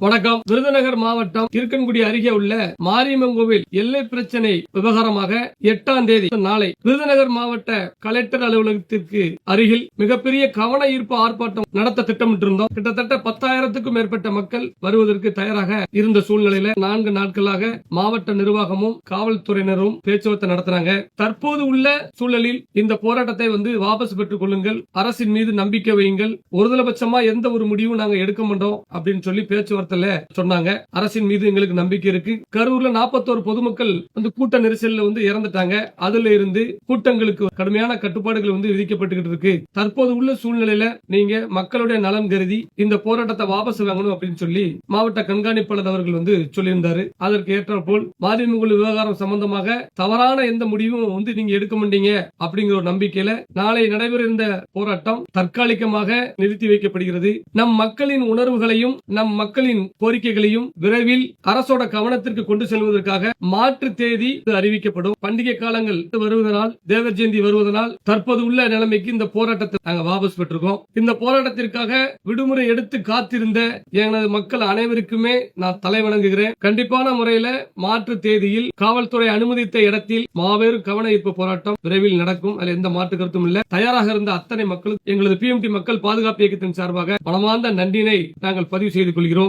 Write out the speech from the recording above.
வணக்கம். விருதுநகர் மாவட்டம் இருக்கன்குடி அருகே உள்ள மாரியம்மன் கோவில் எல்லை பிரச்சனை விவகாரமாக எட்டாம் தேதி நாளை விருதுநகர் மாவட்ட கலெக்டர் அலுவலகத்திற்கு அருகில் மிகப்பெரிய கவன ஈர்ப்பு ஆர்ப்பாட்டம் நடத்த திட்டமிட்டிருந்தோம். கிட்டத்தட்ட பத்தாயிரத்துக்கும் மேற்பட்ட மக்கள் வருவதற்கு தயாராக இருந்த சூழ்நிலையில நான்கு நாட்களாக மாவட்ட நிர்வாகமும் காவல்துறையினரும் பேச்சுவார்த்தை நடத்தினாங்க. தற்போது உள்ள சூழலில் இந்த போராட்டத்தை வந்து வாபஸ் பெற்றுக் கொள்ளுங்கள். அரசின் மீது நம்பிக்கை வையுங்கள். ஒருதலைபட்சமா எந்த ஒரு முடிவும் நாங்க எடுக்க மாட்டோம் அப்படின்னு சொல்லி பேச்சுவார்த்தையில சொன்னாங்க. அரசின் மீது எங்களுக்கு நம்பிக்கை இருக்கு. கரூர்ல நாற்பத்தோரு பொதுமக்கள் வந்து கூட்ட நெரிசல்ல வந்து இறந்துட்டாங்க. அதுல இருந்து கூட்டங்களுக்கு கடுமையான கட்டுப்பாடுகள் வந்து விதிக்கப்பட்டுகிட்டு இருக்கு. தற்போது உள்ள சூழ்நிலையில நீங்க மக்களுடைய நலன் கருதி இந்த போராட்டத்தை வாபஸ் வாங்கணும் அப்படின்னு சொல்லி மாவட்ட கண்காணிப்பாளர் அவர்கள் வந்து சொல்லியிருந்தாரு. அதற்கு ஏற்றாற்போல் மாரியம்மன் விவகாரம் சம்பந்தமாக தவறான எந்த முடிவும் வந்து நீங்க எடுக்க மாட்டீங்க அப்படிங்கிற ஒரு நம்பிக்கையில நாளை நடைபெற இருந்த போராட்டம் தற்காலிகமாக நிறுத்தி வைக்கப்படுகிறது. நம் மக்களின் உணர்வுகளையும் நம் மக்களின் மக்களின் கோரிக்கைகளையும் விரைவில் அரசோட கவனத்திற்கு கொண்டு செல்வதற்காக மாற்று தேதி அறிவிக்கப்படும். பண்டிகை காலங்கள் வருவதனால் தேவர் ஜெயந்தி வருவதனால் தற்போது உள்ள நிலைமைக்கு இந்த போராட்டத்தை நாங்க வாபஸ் பெற்றிருக்கோம். இந்த போராட்டத்திற்காக விடுமுறை எடுத்து காத்திருந்த எனது மக்கள் அனைவருக்குமே நான் தலை வணங்குகிறேன். கண்டிப்பான முறையில மாற்று தேதியில் காவல்துறை அனுமதித்த இடத்தில் மாபெரும் கவன ஈர்ப்பு போராட்டம் விரைவில் நடக்கும். அதில் எந்த மாற்று கருத்தும் இல்ல. தயாராக இருந்த அத்தனை மக்களும் எங்களது பிஎம்டி மக்கள் பாதுகாப்பு இயக்கத்தின் சார்பாக மனமார்ந்த நன்றினை நாங்கள் பதிவு செய்து கொள்கிறோம்.